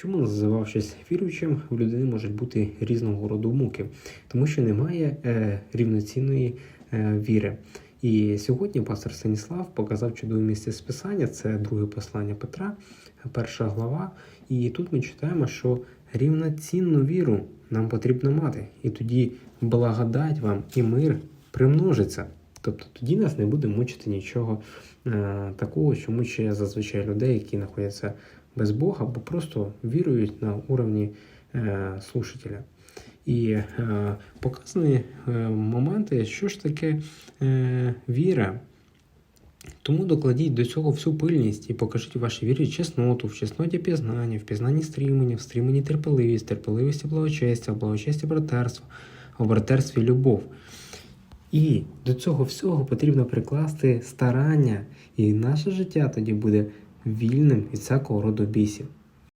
Чому називавшись віруючим, у людини можуть бути різного роду муки, тому що немає е, рівноцінної е, віри. І сьогодні пастор Станіслав показав чудове місце з Писання, це друге послання Петра, перша глава. І тут ми читаємо, що рівноцінну віру нам потрібно мати. І тоді благодать вам і мир примножиться. Тобто тоді нас не буде мучити нічого е, такого, що мучає зазвичай людей, які знаходяться без Бога, або просто вірують на уровні е, слушателя. І е, показані е, моменти, що ж таке е, віра. Тому докладіть до цього всю пильність і покажіть у вашій вірі чесноту, в чесноті пізнання, в пізнанні стримання, в стриманні терпеливість, терпеливості благочестя, в благочесті братерство, в братерстві любов. І до цього всього потрібно прикласти старання, і наше життя тоді буде вільним від всякого роду бісів.